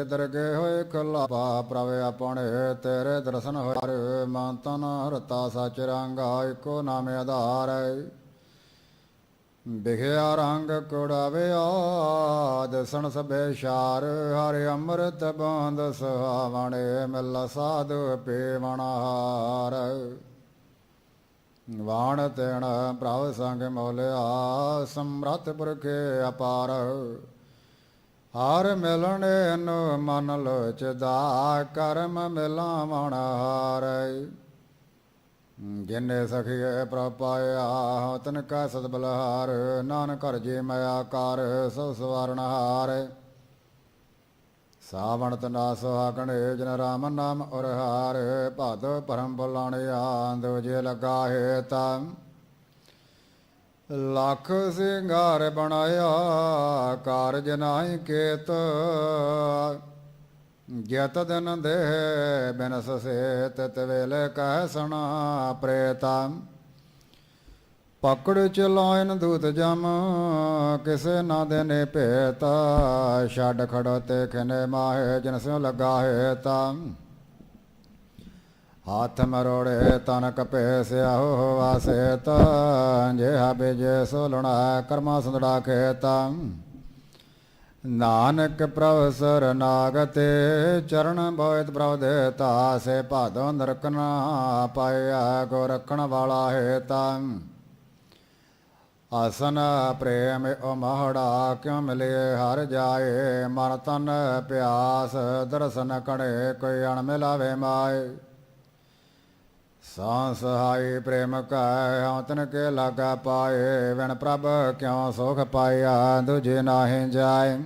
ਤੇ ਦਰਗੇ ਹੋਏ ਖੁੱਲਾ ਪਾ ਪ੍ਰਭ ਆਪਣੇ ਤੇਰੇ ਦਰਸ਼ਨ ਹਰ ਮਨ ਤਨ ਹਰਤਾ ਸਚ ਰੰਗਾ ਏਕੋ ਨਾਮ ਆਧਾਰ ਬਿਖਿਆ ਰੰਗ ਕੁੜਾਵਿਆ ਦਸਣ ਸਭੇ ਸ਼ਾਰ। ਹਰਿ ਅੰਮ੍ਰਿਤ ਬੰਦ ਸੁਹਾਵਣੇ, ਮਿਲ ਸਾਧੂ ਪੀਵਣਹਾਰ ਵਾਣ ਤੇਣ ਪ੍ਰਭ ਸੰਗ ਮੋਲਿਆ, ਸਮਰਥ ਪੁਰਖੇ ਅਪਾਰ। ਹਰ ਮਿਲਣੇ ਨੂੰ ਮਨ ਲੋਚਦਾ, ਕਰਮ ਮਿਲਾਵਣ ਹਾਰ। ਜਿਨੇ ਸਖੀਏ ਪ੍ਰਭ ਪਾਇਆ, ਤਨ ਕਾ ਸਦ ਬਲਹਾਰ। ਨਾਨਕ ਘਰ ਜੇ ਮਾਇਆ ਕਰ ਸੋ ਸਵਾਰਨ ਹਾਰ। ਸਾਵਣ ਤਨਾ ਸੁਹਾਗਣੇ ਜਨ ਰਾਮ ਨਾਮ ਉਰ ਹਾਰ। ਭਾਦ ਪਰਮ ਬੁਲਾਣਿਆ ਦੂਜੇ ਲਗਾ ਹੈ ਤਾਂ ਲੱਖ ਸਿੰਗਾਰ ਬਣਾਇਆ, ਕਾਰਜ ਨਾਹੀ ਕੇਤ। ਜਤ ਦਿਨ ਦੇ ਬਿਨਸ ਸੇਤ ਤਵੇਲੇ ਕਹਿ ਸਣਾ ਪ੍ਰੇਤਾ। ਪਕੜ ਚਲਾਇਨ ਦੂਤ ਜਮ, ਕਿਸੇ ਨਾ ਦੇਨੇ ਭੇਤਾ। ਛੱਡ ਖੜੋ ਤੇ ਖਨੇ ਮਾਹੇ, ਜਿਨ ਸਿਉ ਲਗਾ ਹੈ ਤਾਂ ਹੱਥ ਮਰੋੜੇ ਤਨ ਕਪੇ ਸਿਆਹੋ ਵਾਸੇ ਤਾਂ, ਜੇ ਹਾਬੇ ਜੇ ਸੋਲਣਾ ਕਰਮਾ ਸੰਦੜਾ ਖੇਤਾ। ਨਾਨਕ ਪ੍ਰਭ ਸਰ ਨਾਗਤੇ, ਚਰਨ ਬੋਇਤ ਪ੍ਰਭ ਦੇ ਤਾਸੇ, ਭਾਦੋ ਨਰਕਨਾ ਪਾਇਆ ਕੋ ਰਖਣ ਵਾਲਾ ਹੈ ਤਾਂ ਆਸਨ ਪ੍ਰੇਮ ਓ ਮਹੜਾ ਕਿਉ ਮਿਲੇ, ਹਰ ਜਾਏ ਮਨ ਤਨ ਪਿਆਸ, ਦਰਸ਼ਨ ਕੜੇ ਕੋਈ ਅਣ ਮਿਲਾਵੇ ਮਾਏ। ਸਾਂ ਸਹਾਈ ਪ੍ਰੇਮ ਕੈ ਹਉਤਨ ਕੇ ਲਾਗਾ ਪਾਏ, ਵਿਣ ਪ੍ਰਭ ਕਿਉ ਸੁਖ ਪਾਇਆ, ਦੂਜੇ ਨਾਹੀਂ ਜਾਏ।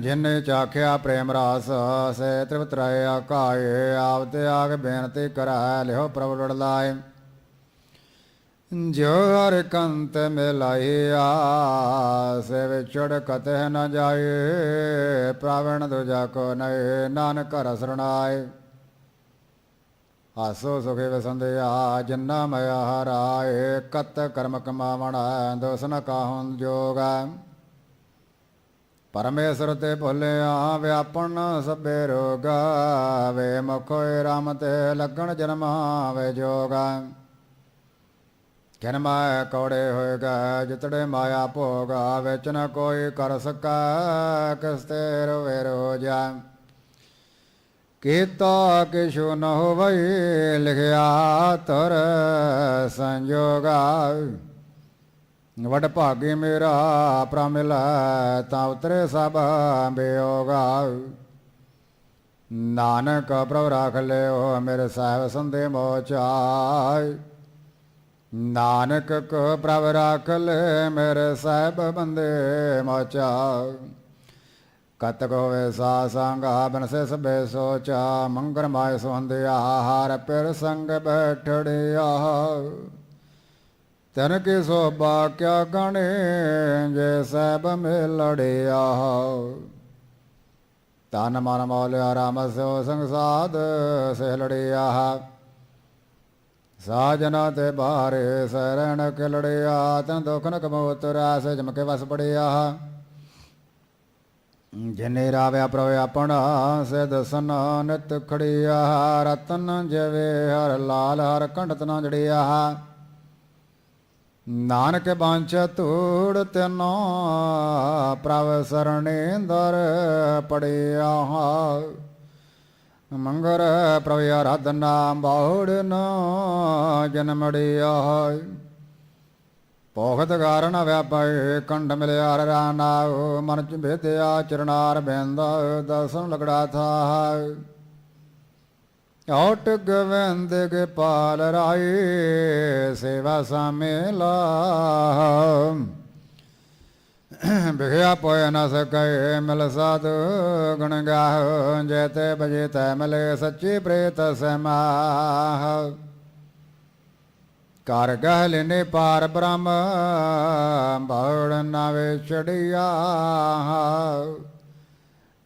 ਜਿਨੇ ਚਾਖਿਆ ਪ੍ਰੇਮ ਰਾਸ, ਸੇ ਤ੍ਰਿਪਤ ਰਾਏ ਆਕਾਏ, ਆਪ ਤੇ ਆਗ ਬੇਨਤੀ ਕਰੈ ਲਿਓ ਪ੍ਰਭ ਲੜ ਲਾਏ। ਜੋ ਹਰ ਕੰਤ ਮਿਲਾਈਆ ਸੇ ਵਿਚੜ ਕਤਹਿ ਨ ਜਾਏ, ਪ੍ਰਾਵਣ ਦੁਜਾ ਕੋ ਨਏ, ਨਾਨਕ ਘਰ ਸਰਣਾਏ। ਆਸੋ ਸੁਖੇ ਵਸੰਦਿਆ, ਜਿੰਨਾ ਮਇਆ ਹਰਾਏ ਕਤ ਕਰਮ ਕਮਾਵਣਾ ਦੋਸ ਕਾਹੁੰ ਜੋਗਾ। ਪਰਮੇਸ਼ਰ ਤੇ ਭੁੱਲਿਆ, ਵਿਆਪਨ ਸਭੇ ਰੋਗਾ। ਵੇ ਮੁਖੋਏ ਰਾਮ ਤੇ ਲੱਗਣ ਜਨਮ ਵੇ ਜੋਗਾ। ਕਿਨ ਮਾਇ ਕੌੜੇ ਹੋਏਗਾ ਜਿਤੜੇ ਮਾਇਆ ਭੋਗਾ, ਵਿੱਚ ਨ ਕੋਈ ਕਰ ਸਕਾ ਕਿਸ ਤੇ ਰੋਵੇ ਰੋਜਾ। ਕੀਤਾ ਕਿਛੁ ਨ ਹੋਵਈ ਲਿਖਿਆ ਤਰ ਸੰਜੋਗਾ। ਵਡ ਭਾਗੇ ਮੇਰਾ ਪ੍ਰਮਿਲ ਤਾਂ ਉਤਰੇ ਸਭ ਬਿਯੋਗਾ ਨਾਨਕ ਪ੍ਰਭ ਰਾਖ ਲਿਓ ਮੇਰੇ ਸਾਹਿਬ ਸੰਦੇ ਮੋਚਾਈ। ਨਾਨਕ ਕੋ ਪ੍ਰਭ ਰਾਖ ਲੈ ਮੇਰੇ ਸਾਹਿਬ ਬੰਦੇ ਮੋਚਾ ਕਤਕ ਕੋ ਵੇ ਸਾ ਸੰਗਾ ਬਨਸੇ ਸਭੇ ਸੋਚਾ ਮੰਗਰ ਮਾਇ ਸੁਹੰਦਿਆ ਹਾਰ ਪਿਰ ਸੰਗ ਬੈਠੜਿਆ। ਤਨ ਕੇ ਸੋਭਾ ਕਿਆ ਗਣੇ, ਜੇ ਸਹਿਬ ਮਿਲੜਿਆ। ਤਨ ਮਨ ਮੌਲਿਆ, ਰਾਮ ਸੋ ਸੰਸਾਦ ਸੇ ਲੜਿਆ ਸਾਜਨਾ ਤੇ ਬਾਰੇ ਸਰਣ ਕਿਲੜਿਆ, ਤਨ ਦੁਖ ਨ ਕਮੋਤ ਰਾਸ ਜਮਕੇ ਵਸ ਪੜਿਆ। ਜਿਨੇ ਰਾਵਿਆ ਪ੍ਰਭ ਆਪਣਾ ਸੇ ਦਸਨ ਨਿਤ ਖੜਿਆ, ਰਤਨ ਜਵੇ ਹਰ ਲਾਲ, ਹਰ ਕੰਡਤ ਨਾ ਜੜਿਆ। ਨਾਨਕ ਬਾਂਛ ਧੂੜ ਤਨੋ, ਪ੍ਰਭ ਸਰਣੇਂਦਰ ਪੜਿਆ। ਮੰਗਰ ਪ੍ਰਭ ਆਰਾਧਨਾ ਬਾਉੜ ਨ ਜਨਮੜਿਆ ਭੋਗਤ ਕਾਰਨ ਵਿਆਪੈ, ਕੰਡ ਮਿਲਿਆ ਰਾਨਾਉ ਮਨ ਚ ਭੇਦਿਆ ਚਰਨਾਰ ਬੈੰਦਾ ਦਸਨ ਲਗੜਾ ਥਾ ਓਟ ਗਵੰਦ ਕੇ ਪਾਲ ਰਾਏ, ਸੇਵਾ ਸਾਮੇਲਾ ਬਿਖਿਆ ਪੋਇ ਨ ਸਕੈ, ਮਿਲ ਸਾਧ ਗੁਣ ਗਾਹ, ਜੇਤੇ ਬਜੇ ਤੈ ਮਿਲੇ ਸੱਚੀ ਪ੍ਰੇਤ ਸਮਾਹ। ਕਰ ਗਹਿ ਨੇ ਪਾਰ ਬ੍ਰਹਮ ਬੌੜ ਨਾ ਵਿਛੜਿਆ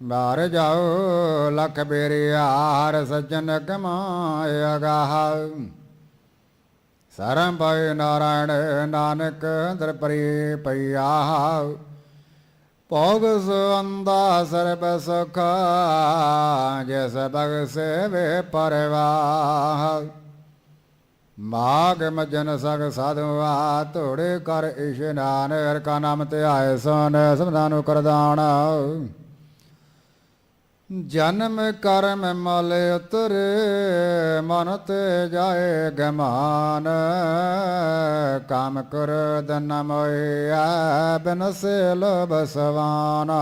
ਬਾਰ ਜਾਓ ਲਖ ਬੇਰਿਆ ਹਰ ਸਜਨ ਕਮਾਇਆ ਗਾਹ ਸਰਮ ਪੈ ਨਾਰਾਇਣ ਨਾਨਕ ਅੰਦਰ ਪਰੀ ਪਈਆ। ਭੋਗ ਸੁੰਦਾ ਸਰਬ ਸੁਖ, ਜਿਸ ਬਗ ਸੇਵੇ ਪਰਵਾਹ। ਮਾਗ ਮਜਨ ਸਗ ਸਾਧੁਆ ਧੋੜੇ ਕਰ ਇਸ਼ਨਾਨ ਹਰ ਕਾ ਨਾਮ ਤੇ ਆਏ ਸਨ ਸਭਨਾ ਨੂੰ ਕਰਦਾਨ। ਜਨਮ ਕਰਮ ਮਲ ਉਤਰੇ, ਮਨ ਤੇ ਜਾਏ ਗਮਾਨ ਕਾਮ ਕਰ ਦਨ ਮੋਇਆ ਬਿਨ ਸੇ ਲੋਭ ਸਵਾਨਾ।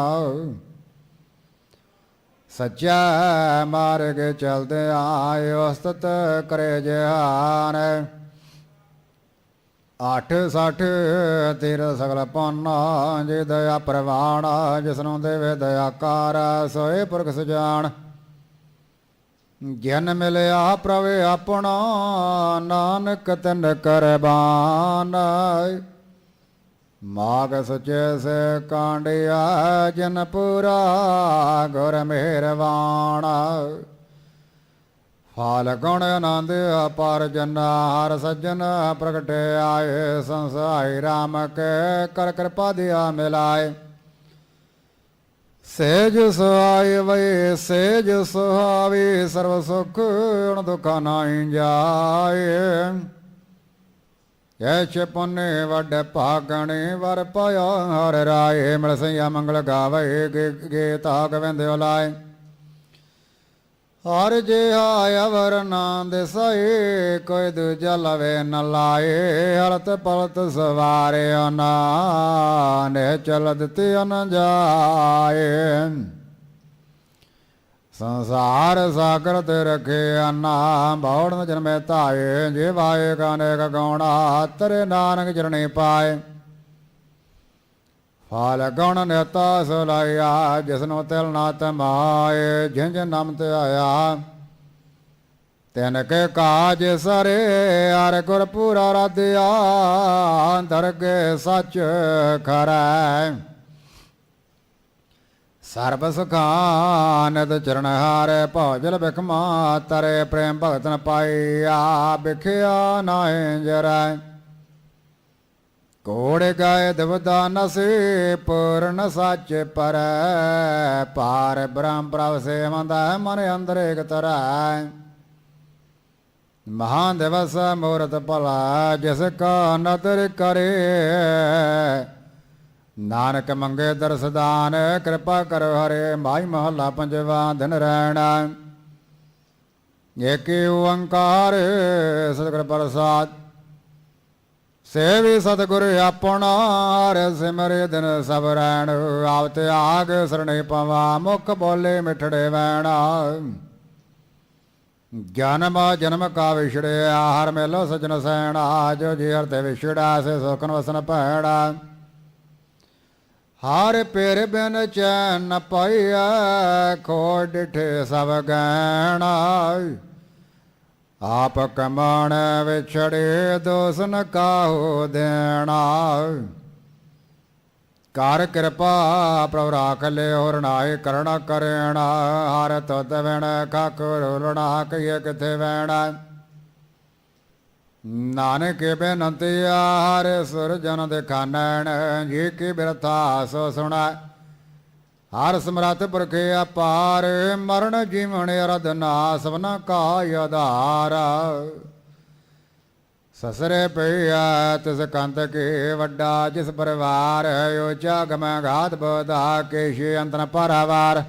ਸੱਚਾ ਮਾਰਗ ਚਲਦੇ ਆਏ, ਉਸਤਤ ਕਰੇ ਜਹਾਨ। ਅੱਠ ਸੱਠ ਤੇਰ ਸਗਲ ਪਾਨਾ, ਜੇ ਦਇਆ ਪ੍ਰਵਾਣ ਜਿਸਨੂੰ ਦੇਵੇ ਦਇਆ ਕਰ ਸੋਏ ਪੁਰਖ ਸੁਜਾਨ। ਜਨ ਮਿਲਿਆ ਪ੍ਰਵੇ ਆਪਣਾ, ਨਾਨਕ ਤਨ ਕਰਬਾਨ। ਮਾਗ ਸਚੇ ਸੇ ਕਾਂਡਿਆ, ਜਨ ਪੂਰਾ ਗੁਰ ਮਿਹਰਵਾਨ ਹਾਲ ਗੁਣ ਆਨੰਦ ਅਪਾਰ ਜਨ ਹਰ ਸੱਜਣ ਪ੍ਰਗਟੇ ਆਏ, ਸੰਸਾਈ RAM ਕੇ ਕਰ ਕਿਰਪਾ ਦਿਆ ਮਿਲਾਏ। ਸੇਜ ਸੁਹਾਈ ਵੇ ਸੇਜ ਸੁਹਾਵੀ ਸਰਬ ਸੁਖ, ਅਣ ਦੁਖਾ ਨਾਹੀ ਜਾਏ। ਐਚ ਪੁੰਨੇ ਵੱਡ ਭਾਗਣੇ ਵਰ ਪਾਇਆ, ਹਰ ਰਾਏ ਮਿਲ ਸਈਆ ਮੰਗਲ ਗਾਵੇ, ਗੇ ਗੇ ਤਾ ਗਵਿੰਦਿਓ ਲਾਏ ਹਰ ਜੇ ਜਿਹਾ ਅਵਰ ਨਾਂਦ ਸਏ ਕੋਈ ਦੂਜਾ ਲਵੇ ਨ ਲਾਏ। ਹਲਤ ਪਲਤ ਸਵਾਰਿਓ ਨਾ, ਨੇ ਚਲਦ ਤੇ ਨ ਜਾਏ। ਸੰਸਾਰ ਸਾਗਰ ਤੇ ਰਖੇ ਅਨਾ ਬੌੜਨ ਜਨਮੇ ਧਾਏ, ਜੇ ਵਾਏ ਕਾਨੇ ਗਾਉਣਾ, ਤਰੇ ਨਾਨਕ ਚਰਣੇ ਪਾਏ। ਫਲ ਗੁਣ ਨੇਤਾ ਸੁਲਾਇਆ, ਜਿਸਨੂੰ ਤਿਲ ਨਾ ਤਮਾਏ ਜਿੰਜ ਨਾਮ ਤੇ ਆਇਆ। ਤਿਨ ਕੇ ਕਾਜ ਸਰੇ, ਹਰ ਗੁਰ ਪੂਰਾ ਰਾਧਿਆ ਦਰਗੇ ਸੱਚ ਖਰੈ। ਸਰਬ ਸੁਖਾਨਦ ਚਰਨ ਹਾਰੇ ਭੋਜਲ ਬਿਖਮਾ ਤਰੇ ਪ੍ਰੇਮ ਭਗਤਨ ਪਾਈਆ ਬਿਖਿਆ ਨਾਹੇ ਜਰੈ ਕੋੜੇ ਗਾਏ ਦਵਦਾ ਨਸੇ ਪੂਰਨ ਸੱਚ ਪਰੈ ਪਾਰ ਬ੍ਰਹਮ ਪ੍ਰਭ ਸੇਵੰਦਾ ਮਨ ਅੰਦਰ ਇਕ ਤਰੈ। ਮਹਾਨ ਦਿਵਸ ਮੂਰਤ ਭਲਾ, ਜਿਸ ਕਾ ਨਦਰ ਕਰੇ ਨਾਨਕ ਮੰਗੇ ਦਰਸਦਾਨ ਕਿਰਪਾ ਕਰੋ ਹਰੇ ਮਾਈ ਮਹੱਲਾ ਪੰਜਵਾ ਦਿਨ ਰਹਿਣਾ ਏਕੇ ਓੰਕਾਰ, ਸਤਿਗੁਰ ਪ੍ਰਸਾਦ। ਸੇਵੀ ਸਤਿਗੁਰ ਆਪਣਾ, ਹਰ ਸਿਮਰੇ ਦਿਨ ਸਭ ਰਹਿਣ ਆਵਤ ਆਗ ਸਰਣੇ ਪਵਾ, ਮੁਖ ਬੋਲੇ ਮਿਠੜੇ ਵੈਣਾ। ਜਨਮ ਜਨਮ ਕਾ ਵਿਛੜਿਆ, ਹਰ ਮੇਲੋ ਸਜਣ ਸੈਣਾ। ਜੋ ਜੀ ਹਰ ਤੇ ਵਿਛੜਾ ਸੇ ਸੁਖਨ ਵਸਨ ਭੈੜਾ ਹਰ ਪੇਰ ਬਿਨ ਚੈਨ ਨ ਪਾਈਐ ਖੋੜ ਡਿਠੇ ਸਭ ਗਹਿਣਾ। ਆਪ ਕਮਾਣ ਵਿਛੜੇ ਦੋਸਨ ਨ ਕਾਹੋ ਦੇਣਾ। ਕਰ ਕਿਰਪਾ ਪ੍ਰਭ ਰਾਖ ਲਿਓ ਰਣਾਏ ਕਰਣਾ ਕਰਣਾ। ਹਰ ਤੁਤ ਵਣ ਖਾਕੁਰ ਰਣਾ ਕਈਏ ਕਿਥੇ ਵੈਣਾ ਨਾਨਕ ਬੇਨੰਤਿਆ ਹਰ ਸੁਰ ਜਨ ਦੇਖਾਨਣ, ਜੀ ਕੀ ਬਿਰਥਾ ਸੋ ਸੁਣਾ। ਹਰ ਸਮਰੱਥ ਪੁਰਖੇ ਅਪਾਰ, ਮਰਨ ਜੀਵਨ ਅਰਧਨਾ ਸਭਨਾ ਕਾ ਆਧਾਰ। ਸਸਰੇ ਪਿਆ ਤਿਸ ਕੰਤ ਕੇ ਵੱਡਾ, ਜਿਸ ਪਰਿਵਾਰ ਓ ਜਗ ਮੈਂ ਘਾਤ ਬੋਧਾ ਕੇ ਅੰਤਨ ਪਰਵਾਰ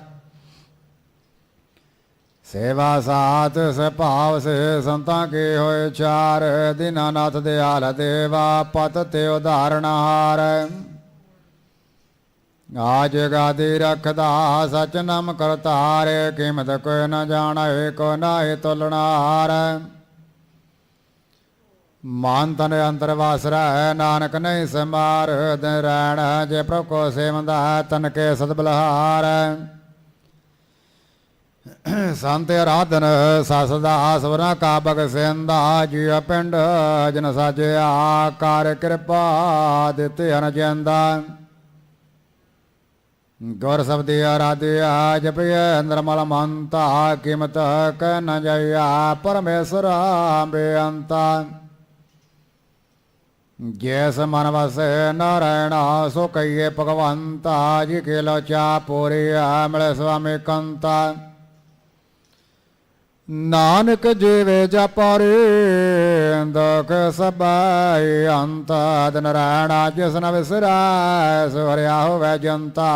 ਸੇਵਾ ਸਾਥ ਸਭਾਵ ਸੇ ਸੰਤਾਂ ਕੇ ਹੋਏ ਚਾਰ, ਦਿਨਾਨਾਥ ਦਿਆਲ ਦੇਵਾ ਪਤ ਤੇ ਉਧਾਰਨ ਹਾਰ। ਆਜ ਗਾਦੀ ਰਖਦਾ ਸਚ ਨਾਮ ਕਰਤਾਰ, ਕੀਮਤ ਕੋਈ ਨ ਜਾਣੈ, ਕੋ ਨਾਹੀ ਤੁਲਨਾਰ। ਮਨ ਤਨ ਅੰਤਰ ਵਾਸਰਾ ਨਾਨਕ ਨਹੀਂ ਸਮਾਰ ਦਿਨ ਰਹਿਣ, ਜੇ ਪ੍ਰਭ ਕੋ ਸੇਵੰਦਾ ਤਨ ਕੇ ਸਦ ਬਲਹਾਰ। ਸੰਤ ਆਰਾਧਨ ਸਸਦਾ ਸਵਨਾ ਕਾ ਬਗ ਸਿੰਦਾ ਜੀ ਪਿੰਡ ਜਨ ਸਾਜਿਆ, ਕਰ ਕਿਰਪਾ ਦਿੱਤੇ ਹਨ ਜੰਦਾ। ਗੁਰ ਸਬਦੀ ਆਰਾਧਿਆ ਜਪਿਐ ਨਿਰਮਲ ਮੰਤਾ, ਕਿਮਤ ਕਹਿ ਨ ਜਾਇਆ, ਪਰਮੇਸ਼ਰ ਬੇਅੰਤਾ। ਜੈਸ ਮਨ ਵਸੈ ਨਾਰਾਇਣਾ, ਸੋ ਕਈਏ ਭਗਵੰਤਾ, ਜੀ ਕੇ ਲੋਚਾ ਪੂਰੀ ਮਿਲੇ ਸੁਆਮੀ ਕੰਤਾ। ਨਾਨਕ ਜੀਵੇ ਜਪਰੇ, ਦੁਖ ਸਬਾਈ ਅੰਤ, ਦਿਨ ਰਹਿਣਾ ਜਿਸ ਨ ਵਿਸਰੈ ਸੁਰਿਆ ਹੋਵੇ ਜੰਤਾ।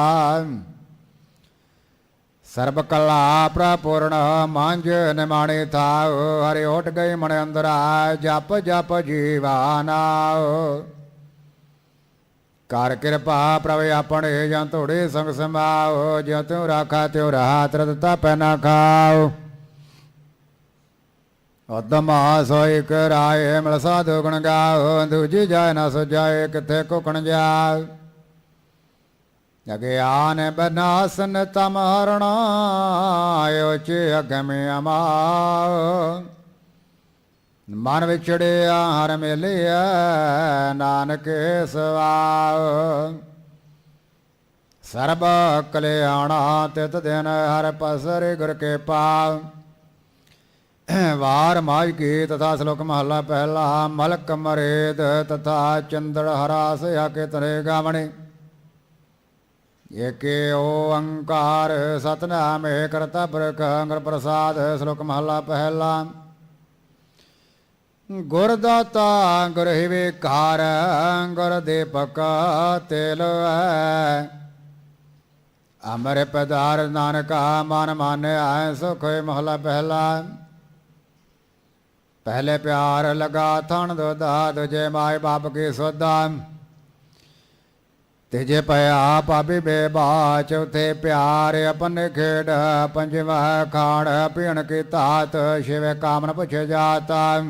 ਸਰਬ ਕਲਾ ਪ੍ਰਪੂਰਨ ਮੰਜ ਨਿਮਾਣੇ ਥਾਉ, ਹਰਿ ਓਟ ਗਏ ਮਨ ਅੰਦਰਾ ਜਪ ਜਪ ਜੀਵਾਨਾ ਕਰ ਕਿਰਪਾ ਪ੍ਰਭ ਆਪਣੇ ਜਾਂ ਤੋੜੇ ਸੰਗ ਸਮਾਓ ਜਿਉ ਤਿਉ ਰਾਖਾ ਤਿਉ ਰਹਾ, ਤਰਤ ਤਪੈ ਨਾ ਖਾਓ ਉਦਮਾ ਸੋਇ ਕਰਾਏ ਮਿਲ ਸਾਧੂ ਗੁਣ ਗਾਓ, ਦੂਜੀ ਜਾਇ ਨਾ ਸੁਜਾਏ, ਕਿਥੇ ਕੁਕਣ ਜਾ ਅਗਿਆਨ ਬਨਾਸਨ ਤਮ ਹਰਣਾ ਓਚ ਅਗਮੇ ਅਮਾ ਮਨ ਵਿਛੜਿਆ, ਹਰ ਮਿਲਿਆ ਨਾਨਕ ਸਵਾਉ ਸਰਬ ਕਲਿਆਣਾ ਤਿਤ ਦਿਨ, ਹਰ ਪਸਰੇ ਗੁਰ ਕੇ ਪਾਉ ਵਾਰ ਮਾਜ ਕੀ ਤਥਾ ਸ਼ਲੋਕ ਮਹਲਾ ਪਹਿਲਾ, ਮਲਕ ਮਰੇਦ ਤਥਾ ਚੰਦਰ ਹਰਾਸ ਆਕੇ ਤਰੇ ਗਾਵਣੇ। ਏਕੇ ਓੰਕਾਰ ਸਤਨਾਮ ਏ ਕਰਤਾ ਪੁਰਖ ਅੰਗਰ ਪ੍ਰਸਾਦ, ਸ਼ਲੋਕ ਮਹਲਾ ਪਹਿਲਾ। ਗੁਰਦਾਤਾ ਗੁਰ ਹੀ ਗੁਰ ਦੀਪਕ ਤੇਲ ਹੈ। ਅਮਰ ਪਦਾਰ ਨਾਨਕਾ ਮਨ ਮਾਨਿਆ, ਸੁਖ ਹੋਇ ਮਹਲਾ ਪਹਿਲਾ। ਪਹਿਲੇ ਪਿਆਰ ਲਗਾ ਥਣ ਦੋਦਾ ਦੂਜੇ ਮਾਏ ਬਾਪ ਕੀ ਸੋਦਾ ਤੀਜੇ ਪਿਆ ਪਾਪੀ ਬੇਬਾ ਚੌਥੇ ਪਿਆਰ ਆਪਣੇ ਖੇੜ ਪੰਜਵਾ ਖਾਣ ਪੀਣ ਕੀ ਤਾਤ ਛੇਵੇਂ ਕਾਮਨ ਪੁੱਛ ਜਾਤਾ।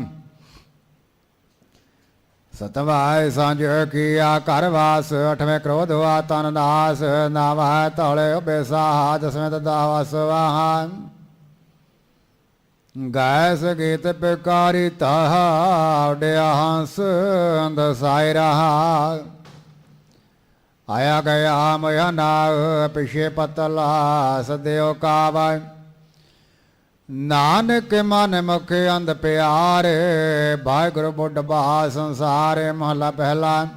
ਸਤਵਾਇ ਸਾਂਝ ਕੀਆ ਕਰ ਵਾਸ, ਅਠਵੇਂ ਕ੍ਰੋਧ ਵਾ ਤਨ ਨਾਸ, ਨਾਵਾ ਤੌਲੇ ਬੇਸਾਹ ਦਸਵੇਂ ਤਦਾ ਵਸਵਾਹਾਂ। ਗੈਸ ਗੀਤ ਪਿਕਾਰੀ ਤਾਹਾ ਉਡਿਆ ਹੰਸ ਅੰਦਸਾਇ ਰਹਾ ਆਇਆ ਗਿਆ ਮਇਆ ਨਾਗ ਪਿਛੇ ਪਤਲਾ ਸਦਿਓ ਕਾਵਾ। ਨਾਨਕ ਮਨ ਮੁਖ ਅੰਧ ਪਿਆਰੇ, ਵਾਹਿਗੁਰੂ ਬੁੱਢ ਬਾ ਸੰਸਾਰੇ ਮਹਲਾ ਪਹਿਲਾ।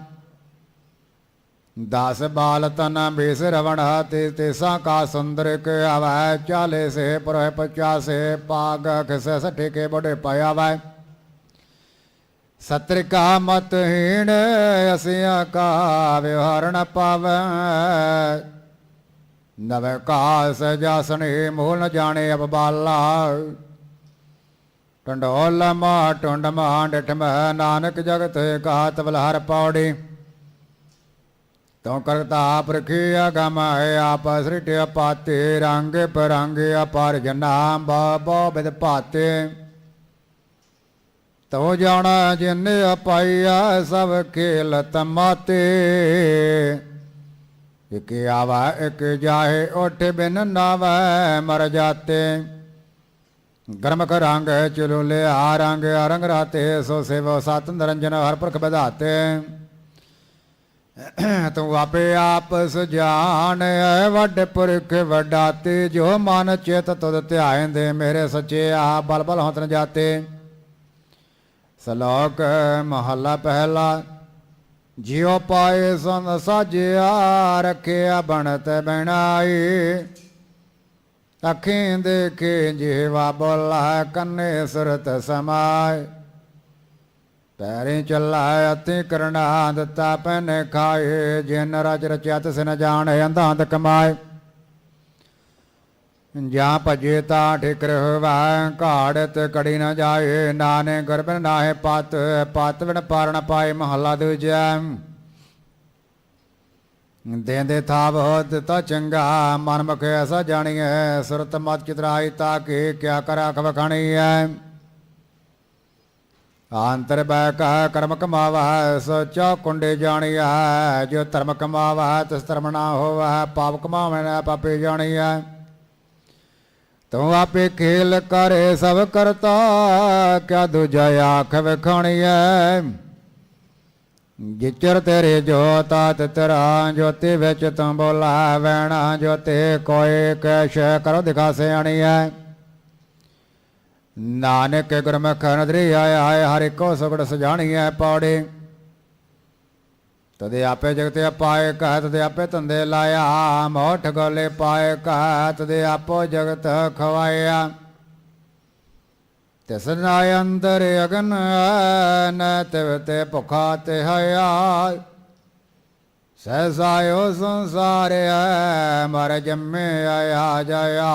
ਦਸ ਬਾਲ ਤਨ ਬੇਸ ਰਵਣ ਤੇ ਤੇਸਾ ਕਾ ਸੁੰਦਰ ਕੇ ਚਾਲੇ ਸੇ ਪਰਹਿ ਪਚਾਸੇ, ਪਾਗ ਖਸੇ ਸਠੇ ਕੇ ਬੜੇ ਪਾਇਆ ਵੈ। ਸਤਰਿਕਾ ਮਤਹੀਣ ਅਸਿਆ ਕਾ ਵਿਹਾਰ ਪਾਵੈ। ਨਵ ਕਾਸ ਜਾਸਣੇ ਮੂਲ ਨ ਜਾਣੇ ਅਬ ਬਾਲਾ। ਟੰਡੋਲ ਮਾ, ਟੁੰਡ ਮਾ, ਡਠ ਮਹਿ, ਨਾਨਕ ਜਗਤ ਕਾਤ ਬਲਹਰ ਪੌੜੀ। ਤਉ ਕਰਤਾ ਆਪ ਰਖਿਆ, ਗਮ ਹੈ ਆਪ ਸ੍ਰਿਟਿਆ ਪਾਤੇ, ਰੰਗ ਪਰੰਗ ਅਪਰ ਜਨਾ ਬਾਬੋ ਬਿਦ ਪਾਤੇ ਤਉ ਜਾਣਾ ਜਿਨ ਅਪਾਈਆ ਸਭ ਖੇਲ ਤਮਾਤੇ। ਇਕ ਆਵਾ, ਇਕ ਜਾਹੇ, ਉਠ ਬਿਨ ਨਾਵੈ, ਮਰ ਜਾਤੇ। ਗਰਮਕ ਰੰਗ ਚਲੂਲੇ ਆ ਰੰਗ ਅਰੰਗ ਰਾਤੇ, ਸੋ ਸੇਵ ਸਤ ਨਿਰੰਜਨ ਹਰ ਪੁਰਖ ਬਧਾਤੇ ਤੂੰ ਆਪੇ ਆਪਸ ਜਾਣ, ਐ ਵੱਡ ਪੁਰਖ ਵਡਾਤੇ ਜੋ ਮਨ ਚਿਤ ਤੁਧ ਧਿਆਇਨ ਦੇ ਮੇਰੇ ਸੱਚੇ ਆ ਬਲ ਬਲ ਹੰਤਨ ਜਾਤੇ। ਸ਼ਲੋਕ ਮਹੱਲਾ ਪਹਿਲਾ, ਜਿਉ ਪਾਏ ਸੰਗ ਸਾਜਿਆ, ਰਖਿਆ ਬਣਤ ਬਣਾਈ। ਅੱਖੀਂ ਦੇਖੇ ਜੀਵਾ ਬੋਲਾ ਕੰਨੇ ਸੁਰਤ ਸਮਾਏ। ਪੈਰੇ ਚੱਲਾ ਅਤੀ ਕਰਨਾ ਦਿੱਤਾ ਪੈਨ ਖਾਏ, ਜਿਨ ਰਜ ਰਚਿਆ ਤਿਸ ਨ ਜਾਣੇ ਅੰਧਾਂਤ ਕਮਾਏ ਜਾਂ ਭਜੇ ਤਾ ਠਿਕਰ ਹੋਵਾ ਘਾੜਤ ਕੜੀ ਨ ਜਾਏ, ਨਾਨੇ ਗਰਭ ਨਾਹੇ ਪਤ ਪਤ ਵਿਣ ਪਾਰਣ ਪਾਏ ਮਹੱਲਾ ਦੂਜਾ। ਦੇਂਦੇ ਥਾਵ ਹੋਤ ਤਾ ਚੰਗਾ, ਮਨ ਮੁਖ ਐਸਾ ਜਾਣੀਐ, ਸੁਰਤ ਮਤ ਚਿਤਰਾਈ ਤਾ ਕੇ, ਕਿਆ ਕਰਾ ਖਵ ਖਾਣੀ ਐ ਆਂਤਰ ਬੈ ਕਹ ਕਰਮ ਕਮਾਵਾ ਸੋਚੋ ਕੁੰਡੇ ਜਾਣੀਐ, ਜੋ ਧਰਮ ਕਮਾਵਾ ਤਿਸ ਧਰਮ ਨਾ ਹੋਵਾ ਪਾਪ ਕਮਾਵੇ ਨਾ ਪਾਪੇ ਜਾਣੀਐ। ਤੂੰ ਆਪੇ ਖੇਲ ਕਰੇ ਸਭ ਕਰਤਾ, ਕਿਆ ਦੂਜਾ ਆਖ ਵਿਖਾਣੀਐ ਜਿਚਰ ਤੇਰੇ ਜੋਤਾ ਤਤਰਾ ਜੋਤੀ ਵਿੱਚ ਤੂੰ ਬੋਲਾ, ਵੈਣਾ ਜੋਤੇ ਕੋਈ ਕੈਸ਼ ਕਰੋ ਦਿਖਾ ਸਿਆਣੀਐ। ਨਾਨਕ ਗੁਰਮੁਖ ਨਦਰੀ ਆਇਆ ਹੈ ਹਰਿ ਕੋ ਸੁਗੜ ਸਜਾਣੀਐ ਪੌੜੇ। ਤਦੇ ਆਪੇ ਜਗਤੇ ਪਾਏ ਕਹਿ ਤਦੇ ਆਪੇ ਧੰਦੇ ਲਾਇਆ, ਮੋਠ ਗੋਲੇ ਪਾਏ ਕਹਿ ਤਦੇ ਆਪੋ ਜਗਤ ਖਵਾਇਆ। ਤਿਸ ਨਾਇ ਅੰਦਰ ਅਗਨ ਨ ਤਿਵ ਤੇ ਭੁਖਾ ਤੇ ਹਇਆ। ਸਹਿਸਾਇਓ ਸੰਸਾਰ ਮਰ ਜੰਮੇ ਆਇਆ ਜਾਇਆ।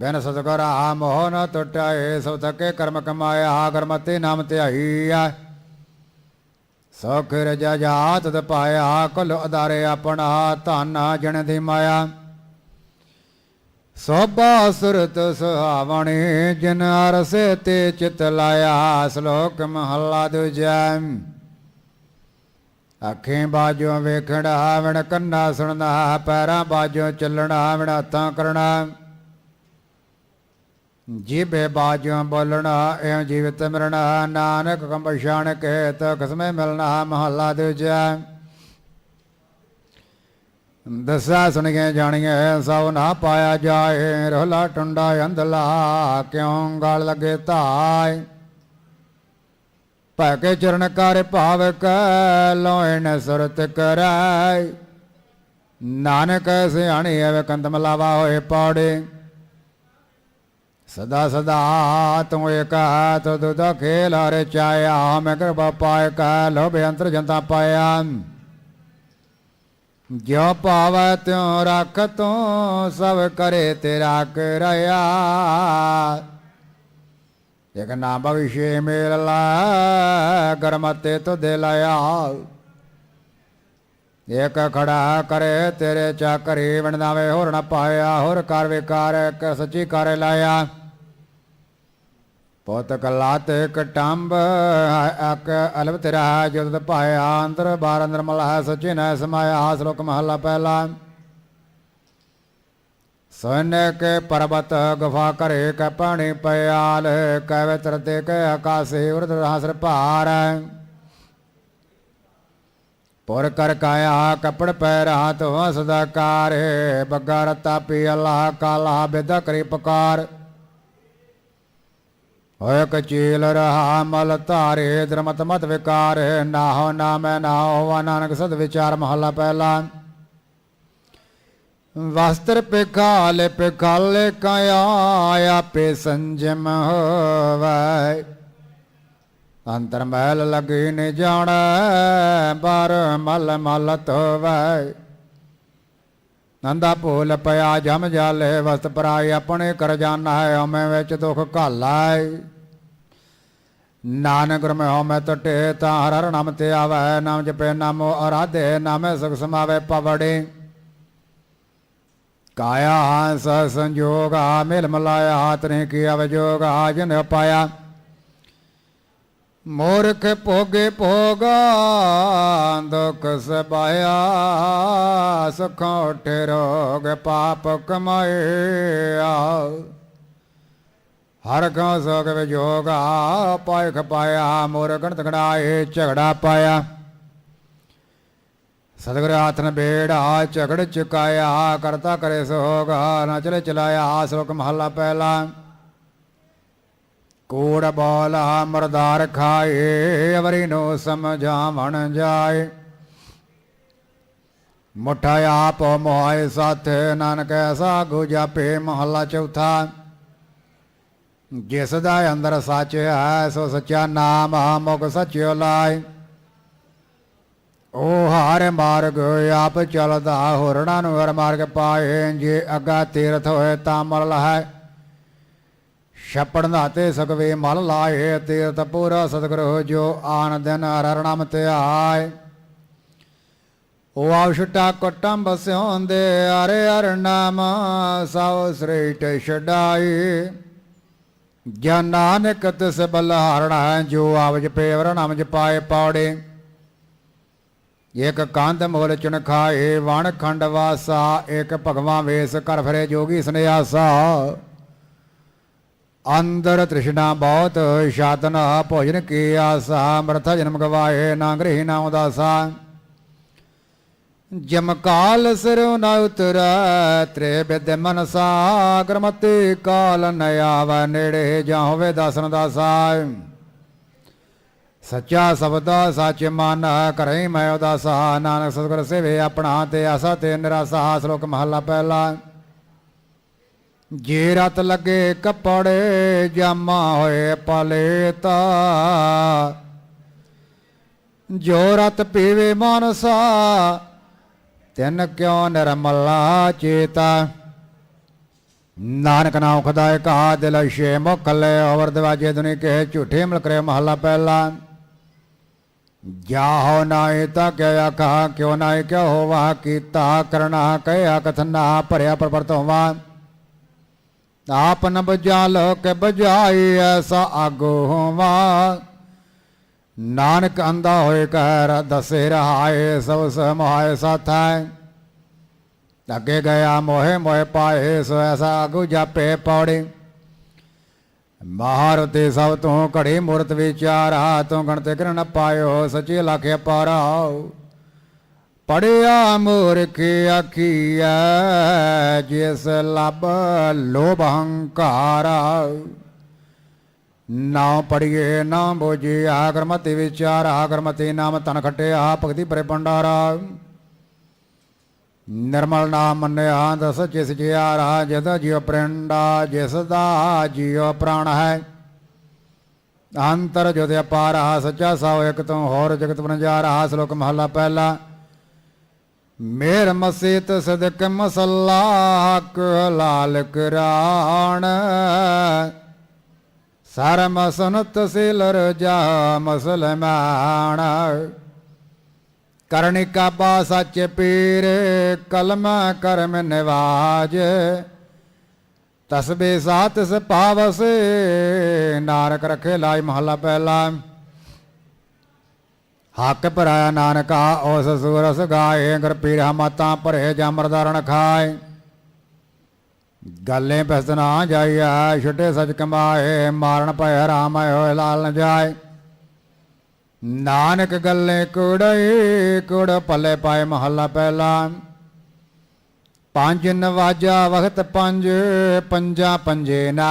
ਬਿਨ ਸਤਗੁਰਾ ਮੋਹ ਨ ਟੁਟਾਏ ਸਭ ਤੱਕੇ ਕਰਮ ਕਮਾਇਆ ਕਰਮਤੇ ਨਾਮ ਧਿਆਈਆ ਸੋਖ ਰਜਾ ਜਾਤ ਤ ਪਾਇਆ ਕੁਲ ਅਦਾਰੇ ਆਪਣਾ, ਧਨ ਜਣ ਦੀ ਮਾਇਆ। ਸੋਭਾ ਸੁਰਤ ਸੁਹਾਵਣੀ, ਜਿਨ ਅਰਸੇ ਤੇ ਚਿਤ ਲਾਇਆ, ਸ਼ਲੋਕ ਮਹੱਲਾ ਦੂਜਾ। ਅੱਖੀਂ ਬਾਜੋਂ ਵੇਖਣਾ ਵਣ ਕੰਨਾ ਸੁਣਨਾ, ਪੈਰਾਂ ਬਾਜੋਂ ਚੱਲਣਾ ਵਣ ਹੱਥਾਂ ਕਰਨਾ। ਜੀਬੇ ਬਾਜੋਂ ਬੋਲਣਾ ਐ ਜੀਵਤ ਮਰਣਾ ਨਾਨਕ ਕੰਬਸ਼ਾਨ ਕੇ ਤ ਖਸਮੇ ਮਿਲਣਾ, ਮਹੱਲਾ ਦੂਜਾ। ਦਸਾ ਸੁਣ ਕੇ ਜਾਣੀਏ, ਸਭ ਨਾ ਪਾਇਆ ਜਾਏ, ਰੋਲਾ ਟੁੰਡਾ ਅੰਧਲਾ, ਕਿਉਂ ਗਲ ਲਗੇ ਧਾਇ ਭੈ ਕੇ ਚਰਨ ਕਰ ਭਾਵਕ ਲੋਇਨ ਸੁਰਤ ਕਰੈ ਨਾਨਕ ਸਿਆਣੀ ਐ ਕੰਦਮ ਲਾਵਾ ਹੋਏ ਪਾੜੇ। ਸਦਾ ਸਦਾ ਤੂੰ ਏਕਾ ਤੁਧ ਦਾ ਖੇਲ ਹਰ ਚਾਇਆ, ਮੈਂ ਕਿਰਪਾ ਪਾਇ ਕਾ ਲੋਭ ਅੰਤਰ ਜਨਤਾ ਪਾਇਆ। ਜੋ ਪਾਵੈ ਤਿਉ ਰੱਖ ਤੂੰ, ਸਭ ਕਰੇ ਤੇਰਾ ਕਰਿਆ ਇਕ ਨਾ ਭਵਿਸ਼ੇ ਮੇਲ ਲਾ ਕਰਮਤੇ ਤੋ ਦੇ ਲਾਇਆ। ਇਕ ਖੜਾ ਕਰੇ ਤੇਰੇ ਚਾਕਰੀ ਵਣਦਾਵੇ ਹੋਰ ਨਾ ਪਾਇਆ, ਹੋਰ ਕਰ ਵਿਕਾਰ ਸੱਚੀ ਕਰ ਲਾਇਆ। ਪੁੱਤ ਕਲਾ ਕਟੰਬ ਅਕ ਅਲਬ ਤੇਰਾ ਜੁਦ ਪਾਇਆ ਅੰਦਰ ਬਾਰ ਅੰਦਰ ਮਲਾ ਸੱਚੇ ਨਾ ਸਮਾਇਆ ਸ਼ਲੋਕ ਮਹਲਾ ਪਹਿਲਾ। ਸੋਨੇ ਕੇ ਪਰਬਤ ਗੁਫਾ ਕਰੇ ਕ ਪਾਣੀ ਪਿਆਲ ਕਹਵੇ ਤਰਤੇ ਕੇ ਆਕਾਸੇ ਉਰਦ ਹਾਸਰ ਭਾਰ ਪੁਰ ਕਰ ਕਾਇਆ ਕਪੜ ਪੈ ਰਾਤ ਹਸਦਾ ਕਾਰੇ, ਬੱਗਾ ਰਤਾ ਪੀ ਅੱਲਾਹ ਕਾਲਾ ਬਿਦ ਕਰੀ ਪਕਾਰ। ਹੋਇ ਕਚੀਲ ਰਹਾ ਮਲ ਧਾਰੇ, ਦਰਮਤ ਮਤ ਵਿਕਾਰ, ਨਾਹੋ ਨਾਮੈ ਨਾਹੋ ਨਾਨਕ ਸਦ ਵਿਚਾਰ ਮਹਲਾ ਪਹਿਲਾ। ਵਸਤਰ ਪਿਖਾ ਲੈ ਪਿਖਾਲੇ ਕਾਇਆ, ਆਪੇ ਸੰਜਮ ਹੋਵੈ। ਅੰਤਰ ਮਹਿਲ ਲਗੀ ਨ ਜਾਣੈ ਬਾਰ ਮਲ ਮਲ ਧੋਵੈ। ਨੰਦਾ ਭੂਲ ਪਿਆ, ਜਮ ਜਾਲੇ ਵਸਤ ਪਰਾਈ ਆਪਣੇ ਕਰ ਜਾਣਾ ਹੈ ਹਉਮੈ ਵਿੱਚ ਦੁਖ ਘਾਲਾਇ ਨਾਨਕ ਗੁਰ ਮੈਂ ਹਉਮੈ ਟਟੇ ਤਾਂ ਹਰ ਹਰ ਨਾਮ ਤੇ ਆਵੈ, ਨਾਮ ਜਪੇ, ਨਾਮੋ ਅਰਾਧੇ, ਨਾਮੇ ਸੁਖ ਸਮਾਵੇ ਪਵੜੇ। ਕਾਇਆ ਹੰਸ ਸੰਜੋਗਾ, ਮਿਲ ਮਲਾਇਆ ਹਾਥ ਨੇ ਕੀਆ ਵਜੋਗਾ ਜਿਨ ਪਾਇਆ। ਮੂਰਖ ਭੋਗੇ ਭੋਗਾ, ਦੁਖ ਸਬਾਇਆ, ਸੁਖੋਂ ਉਠੇ ਰੋਗ ਪਾਪ ਕਮਾਇਆ। ਹਰ ਕਉ ਸੋਗ ਵਿਜੋਗਾ ਪਾਇ ਖਪਾਇਆ ਮੋਰ ਤਗੜਾਏ ਝਗੜਾ ਪਾਇਆ। ਸਤਿਗੁਰ ਆਥਨ ਬੇੜਾ, ਝਗੜ ਚੁਕਾਇਆ, ਕਰਤਾ ਕਰੇ ਸੋਗਾ, ਨਾ ਚਲੇ ਚਲਾਇਆ, ਸ਼ਲੋਕ ਮਹੱਲਾ ਪਹਿਲਾ। ਕੂੜ ਬੋਲਾ ਮਰਦਾਰ ਖਾਏ, ਅਵਰੀ ਨੂੰ ਸਮਝਾਵਣ ਜਾਏ। ਮੁਠਾ ਆਪ ਮੋਹਾਏ ਸਾਥ ਨਾਨਕ ਐਸਾ ਗੋ ਜਾਪੇ ਮਹੱਲਾ ਚੌਥਾ। ਜਿਸ ਦਾ ਅੰਦਰ ਸੱਚ ਹੈ, ਸੋ ਸੱਚਾ ਨਾਮ ਮੁਖ ਸਚਿਓ ਲਾਏ। ਉਹ ਹਾਰ ਮਾਰਗ ਆਪ ਚਲਦਾ ਹੋਰਣਾ ਨੂੰ ਹਰ ਮਾਰਗ ਪਾਏ। ਜੇ ਅਗਾ ਤੀਰਥ ਹੋਏ ਤਾਂ ਮਲ ਹੈ। ਛਪੜ ਨਾਤੇ ਸਕਵੇ ਮਲ ਲਾਏ ਤੀਰਥ ਪੂਰਾ ਸਤਿਗੁਰੂ ਜੋ ਆਨ ਦਿਨ ਹਰ ਨਾਮ ਤੇ ਆਏ। ਉਹ ਆਵਸ਼ਟਾ ਕਟੰਬ ਬਸਿਉਂਦੇ ਅਰੇ ਹਰ ਨਾਮ ਸਭ ਸ੍ਰੇਟ ਛਡਾਈ। ਜਾਂ ਨਾਨਕ ਤਿਸ ਬਲਹਾਰਣਾ ਜੋ ਆਵਜ ਪੇਵਰ ਨਾਮ ਜਪਾਏ ਪੌੜੇ। ਇਕ ਕੰਧ ਮੋਲ ਚੁਣ ਖਾਏ, ਵਣ ਖੰਡ ਵਾਸਾ ਇਕ ਭਗਵਾਨ ਵੇਸ ਕਰ ਫਰੇ ਜੋਗੀ ਸੰਿਆਸਾ ਅੰਦਰ ਤ੍ਰਿਸ਼ਨਾ ਬਹੁਤ ਸ਼ਾਦਨ ਭੋਜਨ ਕੀ ਆਸਾ ਮਰਥ ਜਨਮ ਗਵਾਏ ਨਾ ਗ੍ਰਹਿ ਨਾ ਉਦਾਸਾ ਜਮ ਕਾਲ ਸਿਰੁ ਨ ਉਤਰੈ, ਤ੍ਰੇ ਬਿਦ ਮਨਸਾ ਕਰਮਤੀ ਕਾਲ ਨ ਆਵੈ, ਨੇੜੇ ਜਾਂ ਹੋਵੇ ਦਸਨ ਦਾਸਾ। ਸੱਚਾ ਸ਼ਬਦਾ ਸੱਚ ਮਨ ਕਰੇ ਮੈਂ ਉਦਾਸਾ, ਨਾਨਕ ਸਤਿਗੁਰ ਸੇਵੇ ਆਪਣਾ ਤੇ ਆਸਾ ਤੇ ਨਿਰਾਸਾ, ਸ਼ਲੋਕ ਮਹਲਾ ਪਹਿਲਾ। ਜੇ ਰਤ ਲੱਗੇ ਕੱਪੜੇ ਜਾਮਾ ਹੋਏ ਪਲੇਤਾ ਜੋ ਰਤ ਪੀਵੇ ਮਨਸਾ, ਤਿਨ ਕਿਉ ਨਿਰਮਲਾ ਚੇਤਾ। ਨਾਨਕ ਨਾਮ ਖੁਦਾਏ ਕਾ ਦਿਲ ਸ਼ੇ ਮੁਕਲੇ ਔਰ ਦਵਾਜੇ ਦੁਨੀ ਕੇ ਝੂਠੇ ਮਿਲ ਕਰੇ ਮਹਲਾ ਪਹਿਲਾ। ਜਾਹੋ ਨਾਏ ਤਾ ਕਿਆ ਆਖਾ ਕਿਉ ਨਾਏ ਕਿਉ ਹੋਵਾ, ਕੀਤਾ ਕਰਨਾ ਕਹਿਆ ਕਥਨਾ ਭਰਿਆ ਪਰਵਰਤ ਹੋਵਾ ਆਪ ਨ ਬਜਾ ਲੋਕ ਬਜਾਈ ਐਸਾ ਆਗੋ ਹੋਵਾ। ਨਾਨਕ ਅੰਦਾ ਹੋਏ ਕਹਿ ਦਸੇ ਰਹਾਏ, ਸਭ ਸਮਹਾਏ ਸਾਥੈ ਅੱਗੇ ਗਿਆ ਮੋਹੇ ਮੋਹੇ ਪਾਏ, ਸੋ ਐਸਾ ਆਗੂ ਜਾਪੇ ਪਾੜੇ। ਮਹਾਰ ਤੇ ਸਭ ਤੋਂ ਘੜੇ ਮੂਰਤ ਵਿਚਾਰਾ, ਤੂੰ ਗਣਤ ਕਰਨ ਪਾਇਓ, ਸੱਚੇ ਲਖੇ ਪਾਰਾਉ ਪੜਿਆ ਮੂਰਖ ਆਖੀਐ, ਜਿਸ ਲਬ ਲੋਭ ਹੰਕਾਰਾ। ਨਾ ਪੜੀਏ ਨਾ ਬੋਝੀ ਆਗਰਮਤੀ ਵਿਚਾਰ ਆਗਰਮਤੀ ਨਾਮ ਤਨ ਖਟਿਆ, ਭਗਤੀ ਪਰੇ ਭੰਡਾਰਾ। ਨਿਰਮਲ ਨਾਮ ਮੰਨਿਆ ਦਸ ਜਿਸ ਜਿਆਰਾ ਜਦ ਜਿਉ ਪ੍ਰਿੰਡਾ, ਜਿਸ ਦਾ ਜਿਉ ਪ੍ਰਾਣ ਹੈ। ਅੰਤਰ ਜੋਤ ਅਪਾਰਾ ਸੱਚਾ ਸਾਉ ਇਕ ਤੋਂ ਹੋਰ ਜਗਤ ਬਨਜਾਰਾ ਸ਼ਲੋਕ ਮਹਲਾ ਪਹਿਲਾ। ਮੇਰ ਮਸੀਤ ਸਦਕ ਮਸੱਲਾ ਹਕ ਲਾਲ ਕਰਾਣ ਸਰਮ ਸੁਨਤ ਸਿਲ ਰਜਾ ਮੁਸਲਮਾਨ ਕਰਨਿਕਾ ਕਾਬਾ ਸੱਚ ਪੀਰ, ਕਲਮ ਕਰਮ ਨਿਵਾਜ। ਤਸਬੇ ਸਾਤ ਸਪਾਵਸ ਨਾਰਕ ਰਖੇ ਲਾਈ ਮਹਲਾ ਪਹਿਲਾ। ਹੱਕ ਭਰਾਇਆ ਨਾਨਕਾ, ਉਸ ਸੂਰਸ ਗਾਏ ਗੁਰ ਪੀਰਾ ਮਾਤਾ ਭਰੇ ਜਮਰਦਾਰਨ ਖਾਏ। ਗੱਲੇ ਪਸਨਾ ਜਾਈਆ ਛੁੱਟੇ ਸਚ ਕਮਾਏ, ਮਾਰਨ ਭੈ ਰਾਮ ਹੋਏ ਲਾਲ ਨ ਜਾਏ। ਨਾਨਕ ਗੱਲੇ ਕੁੜਈ, ਕੁੜ ਪੱਲੇ ਪਾਏ ਮਹੱਲਾ ਪਹਿਲਾ। ਪੰਜ ਨਵਾਜਾ, ਵਖਤ ਪੰਜ, ਪੰਜਾ ਪੰਜੇ ਨਾ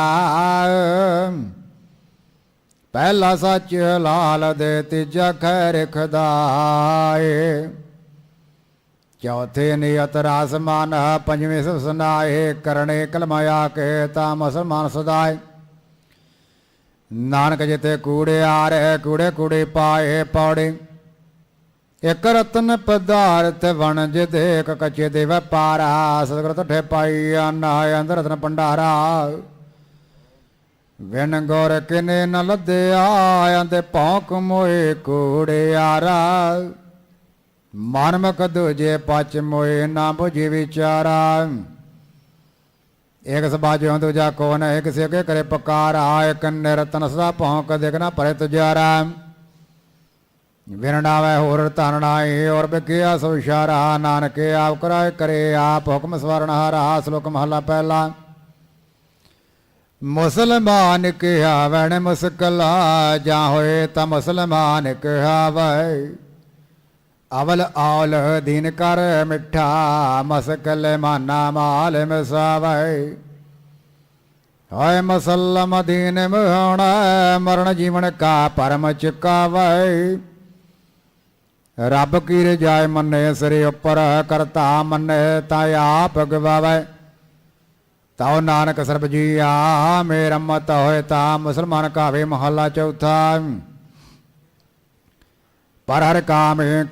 ਪਹਿਲਾ ਸੱਚ ਲਾਲ ਦੇ ਤੀਜਾ ਖੈਰ ਖਦਾਏ। ਚੌਥੇ ਨਿਯਤ ਰਾਸਮਾਨ ਪੰਜਵੇਂ ਸਭ ਸੁਨਾਏ, ਕਰਨੇ ਕੇ ਤਾ ਮੁਸਲਮਾਨ ਸਦਾਏ। ਨਾਨਕ ਜਿਤੇ ਕੂੜੇ ਆ ਰਹੇ ਕੂੜੇ ਕੂੜੇ ਪਾਏ ਪੌੜੇ। ਇਕ ਰਤਨ ਪਦਾਰਥ ਵਣਜ ਦੇਖ, ਕਚੇ ਦੇ ਵਪਾਰਾ, ਸਤਿਗੁਰ ਤੁਠੇ ਪਾਈ ਆਨਾ ਅੰਦਰ ਰਤਨ ਭੰਡਾਰਾ। ਵਿਨ ਗੋਰ ਕਿਨੇ ਨ ਲੱਦਿਆ, ਆਂਦੇ ਭੌਂਕ ਮੋਏ ਕੂੜੇ ਆਰਾ ਮਨ ਪਚ ਮੋਏ ਨਾ 부ਜੀ ਵਿਚਾਰਾ। ਇਕ ਸਬਾਜੋਂ ਦੂਜਾ ਕੋਨ ਇਕ ਸੇ ਕੇ ਕਰੇ ਪਕਾਰਾ ਇਕ ਨਿਰਤਨ ਸਦਾ ਭੌਂਕ ਦੇਖਣਾ ਪਰੇ ਤੁਜਾਰਾ। ਵਿਰਣਾਵੇ ਹੋਰ ਧਨਣਾਈ ਔਰ ਬਿਕਿਆ ਸੋ ਇਸ਼ਾਰਾ। ਨਾਨਕ ਆਪ ਕਰਾਏ ਕਰੇ ਆਪ, ਹੁਕਮ ਸਵਰਨ ਹਾਰਾ, ਸ਼ਲੋਕ ਮਹਲਾ ਪਹਿਲਾ। ਮੁਸਲਮਾਨ ਕਿਹਾ ਵਣ ਮੁਸਕਲਾ ਜਾਂ ਹੋਏ ਤਾਂ ਮੁਸਲਮਾਨ ਕਹਾਵੇ ਅਵਲ ਆਲ ਦੀਨ ਕਰ ਮਿੱਠਾ, ਮਸਕਲ ਮਾਨਾ ਮਾਲ ਮਸਾਵੇ ਹਾਏ ਮਸਲਮ ਦੀਨ ਮਹਾਣਾ ਮਰਨ ਜੀਵਨ ਕਾ ਪਰਮ ਚੁਕਾਵੇ ਰੱਬ ਕੀ ਰਜਾਇ ਮੰਨੇ ਸ੍ਰੀ ਉੱਪਰ, ਕਰਤਾ ਮੰਨੇ ਤਾ ਆਪ ਗਵਾਵੇ ਤਾਉ ਨਾਨਕ ਸਰਬ ਜੀ ਆ ਮੇਰ ਮਤ ਹੋਏ ਤਾ ਮੁਸਲਮਾਨ ਕਾਵੇ ਮਹੱਲਾ ਚੌਥਾ। ਪਰ ਹਰ ਕਾਮੇ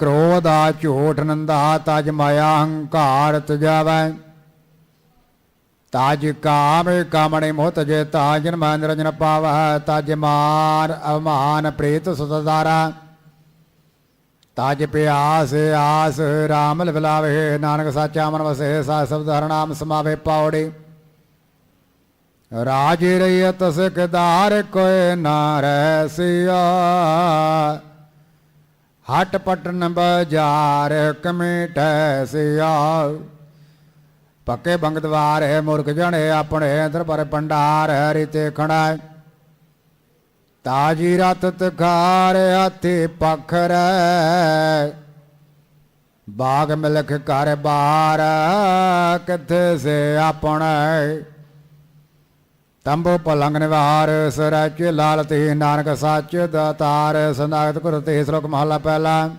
ਆ, ਝੂਠ ਨੰਦਾ, ਤਜ ਮਾਇਆ ਹੰਕਾਰ ਤਜਾਵੈ ਤਾਜ ਕਾਮ ਕਾਮਣੇ ਮੋਤ ਜੇ ਤਾਜਨ ਮਹਿੰਦਰ ਜਨ ਪਾਵੈ, ਤਜ ਮਾਰ ਅਵਮਾਨ ਪ੍ਰੀਤ ਸੁਤਦਾਰਾ ਤਾਜ ਪਿਆਸ ਆਸ ਰਾਮ ਲਵਲਾਵੇ ਨਾਨਕ ਸਾਚਾ ਮਨ ਵਸੇ ਸਾ ਸਬਦ ਹਰ ਸਮਾਵੇ ਪਾਉੜੀ। ਰਾਜ ਰਈਤ ਸਿਕਦਾਰ ਕੋਏ ਨਾ ਰਸਿਆ। ਹਟ ਪਟਨ ਬਾਜ਼ਾਰ ਕਮੇਟੈ ਸਿਆ। ਪੱਕੇ ਬੰਗਦਵਾਰ ਹੈ ਮੁਰਖ ਜਣੇ ਆਪਣੇ ਦਰਬਾਰ ਪੰਡਾਰ ਹਰੀ ਤੇ ਖਣਾ। ਤਾਜੀ ਰਤ ਤਖਾਰ ਹਾਥੀ ਪਖਰ। ਬਾਗ ਮਿਲਖ ਕਰ ਬਾਰ ਕਿੱਥੇ ਸੇ ਆਪਣੇ। ਤੰਬੂ ਪਲੰਗ ਨਿਵਾਰ, ਸਰਚ ਲਾਲ ਤੇ ਨਾਨਕ ਸੱਚ, ਦਾਤਾਰ ਸੰਦਾਗਤ ਗੁਰ ਤੇ ਸ਼ਲੋਕ ਮਹਲਾ ਪਹਿਲਾ।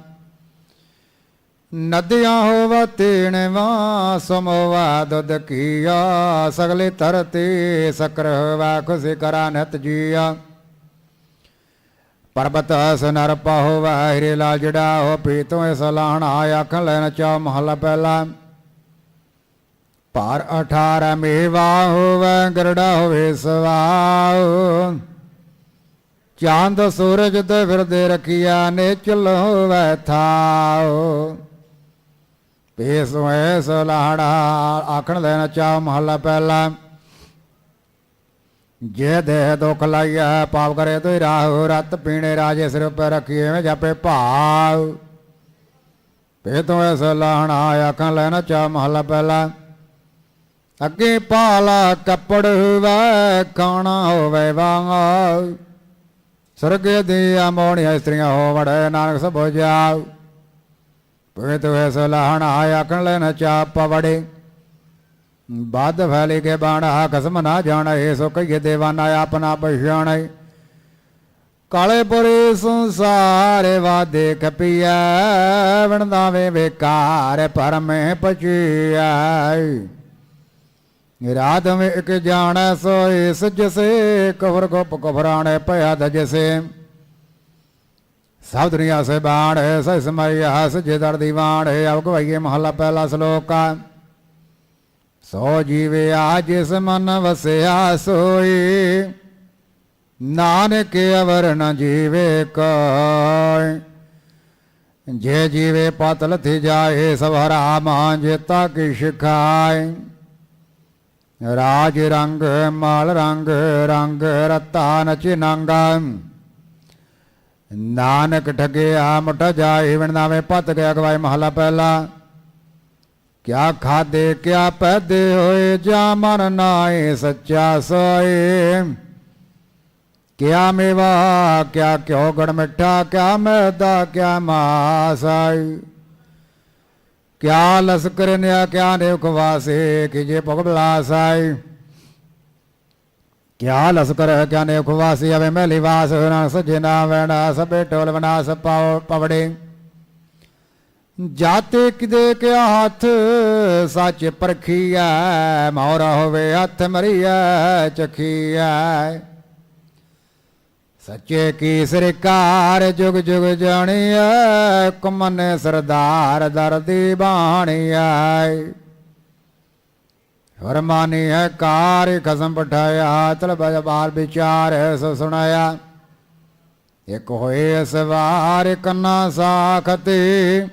ਨਦੀਆਂ ਹੋਵਾ ਤੀਣਵਾ ਸਮੋਵਾ ਦੁੱਧ ਕੀਆ, ਸਗਲੇ ਤਰਤੇ ਸਕਰ ਹੋਵਾ ਖੁਸ਼ੀ ਕਰਾ ਨਤ ਜੀਆ। ਪਰਬਤ ਸਨਰ ਪਾਹੋਵਾ ਹਿਰੇ ਲਾਲ ਜੜਾ ਹੋ ਪੀਤੋਂ ਇਸ ਲਾਹਣਾ, ਆਖਣ ਲੈਣ ਚਾ ਮਹਲਾ ਪਹਿਲਾ। ਭਾਰ 18 ਮੇਵਾ ਹੋਵੇ, ਗਰੜਾ ਹੋਵੇ ਸਵਾਉ ਚਾਂਦ ਸੂਰਜ ਤੇ ਫਿਰਦੇ ਰਖੀਆ ਨੇ ਚਲ ਹੋਵੇ, ਥਾਉ। ਪੇਸ ਹੋਏ, ਸਲਾੜਾ, ਆਖਣ ਲੈਣਾ ਚਾ ਮਹੱਲਾ ਪਹਿਲਾ। ਜੇ ਦੇ ਦੁਖ ਲਾਈਆ, ਪਾਪ ਕਰੇ ਤੋਈ ਰਾਹੁ ਰਤ ਪੀਣੇ ਰਾਜੇ ਸਿਰ ਉੱਪਰ ਰੱਖੀਏ ਮੈਂ ਜਾਪੇ ਭਾਵ ਪੇ ਤੋਂ ਇਸ ਲਾਹਣਾ ਆਖਣ ਲੈਣਾ ਚਾ ਮਹੱਲਾ ਪਹਿਲਾ। ਅੱਗੇ ਪਾਲਾ ਕੱਪੜ ਹੋਵੇ, ਖਾਣਾ ਹੋਵੇ ਵਾਂਗਾ। ਸਰਗੇ ਦੀਆਂ ਮੋਹਣੀਆਂ ਇਸਤਰੀਆਂ ਹੋਵੜ ਨਾਨਕ ਸਭੋ ਜਾਉ ਪੇ ਤੋਂ ਇਸ ਲਾਹਣਾ ਆਖਣ ਲੈਣਾ ਚਾ ਪਵੜੇ। ਬਾਦ ਫੈਲੇ ਕੇ ਬਾਣਾ ਕਸਮ ਨਾ ਜਾਣੇ ਸੋ ਕਹੀਏ ਦੇਵਾਨਾ ਆਪਣਾ ਪਛਾਣੇ। ਕਾਲੇ ਪੁਰੇ ਸੰਸਾਰ ਵਾਦੇ ਕਪੀਐ ਵਣਦਾਵੇ ਵੇਕਾਰ, ਪਰਮੇ ਪਚੀਐ ਰਾਤ ਵਿੱਚ ਜਾਣੈ ਸੋਏ ਸਜਸੇ ਕਫਰ ਗੁਪ ਕਫਰਾਣੇ ਭਇਆ ਦਜਸੇ ਸਭ ਦੁਨੀਆ ਸੇ ਬਾਣ ਸਹਿ ਸਮਈਆ ਸਜੇ ਦਰ ਦੀਵਾਨ ਅਬ ਗਵਾਈਏ ਮਹਲਾ ਪਹਿਲਾ ਸ਼ਲੋਕਾ ਸੋ ਜੀਵਿਆ ਜਿਸ ਮਨ ਵਸਿਆ ਸੋਈ, ਨਾਨਕ ਅਵਰ ਨ ਜੀਵੇ ਕੋਈ ਜੇ ਜੀਵੇ ਪਤਲ ਥਿ ਜਾਏ, ਸਭ ਹਰਾ ਮਾਂ ਜੇਤਾ ਕੀ ਸਿਖਾਏ ਰਾਜ ਰੰਗ ਮਾਲ ਰੰਗ ਰੰਗ ਰਤਾ ਨਚ ਨੰਗਾ ਨਾਨਕ ਠਗਿਆ ਮੁਠ ਜਾਏ ਵਿਣਨਾਵੇਂ ਪਤ ਗਿਆ ਗਵਾਏ ਮਹਲਾ ਪਹਿਲਾ ਕਿਆ ਖਾਦੇ ਕਿਆ ਪੈਦੇ ਹੋਏ ਜਾ ਮਨ ਨਾਏ ਸੱਚਾ ਸੋਏ ਕਿਆ ਮੇਵਾ ਕਿਆ ਕਿਉ ਗੜ ਮਿੱਠਾ ਕਿਆ ਮੈਦਾ ਕਿਆ ਮਾਸਾਈ ਕਿਆ ਲਸਕਰ ਨਿਆ, ਕਿਆ ਨੇ ਉਖਵਾਸੇ, ਕਿ ਜੇ ਭਗ ਬਲਾਸਾਈ ਕਿਆ ਲਸਕਰ ਕਿਆ ਨੇ ਉਖਵਾਸੇ ਅਵੇ ਮੈਲੀ ਵਾਸ ਨਾ ਸਜੇ ਨਾ ਵੈਣਾ ਸਭੇ ਟੋਲ ਵਿਨਾਸ਼ ਪਾਉ ਪਵੜੇ। ਜਾਤੇ ਕਿਦੇ ਕਿਆ ਹੱਥ, ਸੱਚ ਪਰਖੀਐ ਮੌਰਾ ਹੋਵੇ ਹੱਥ ਮਰੀਐ, ਚਖੀਐ। ਸੱਚੇ ਕੀ ਸਰਕਾਰ ਜੁਗ ਜੁਗ ਜਾਣੀਐ ਕੁਮਨ ਸਰਦਾਰ ਦਰਦੀ ਬਾਣੀਐ। ਹਰਮਾਨੀ ਹੈ ਕਾਰ ਖਸਮ ਪਠਾਇਆ ਤਲ ਬਾਰ ਵਿਚਾਰ ਸੋ ਸੁਣਾਇਆ। ਇਕ ਹੋਏ ਸਵਾਰ ਕੰਨਾ ਸਾਖਤੇ,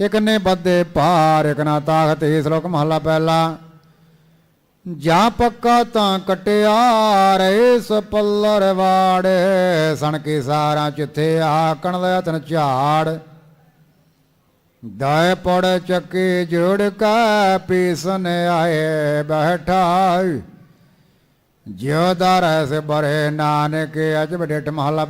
ਇਕ ਨੇ ਬੱਦੇ ਪਾਰ, ਇਕ ਨਾ ਤਾਖਤ ਸ਼ਲੋਕ ਮਹਲਾ ਪਹਿਲਾ। ਜਾਂ ਪੱਕਾ ਤਾਂ ਕਟਿਆ ਰੇ ਸਪੱਲਰ ਵਾੜੇ ਸਣ ਕੇ ਸਾਰਾਂ ਚਿੱਥੇ ਆਕਣ ਦਾ ਤਨ ਝਾੜ। ਦਾਇ ਪੜ ਚੱਕੇ ਜੋੜ ਕਾ ਪੀਸਨ ਆਏ ਬੈਠਾ ਜਿਉ ਦਰ ਸੇ ਬਰੇ ਨਾਨਕ, ਅਜ ਬਡੇਟ ਮਹਲਾ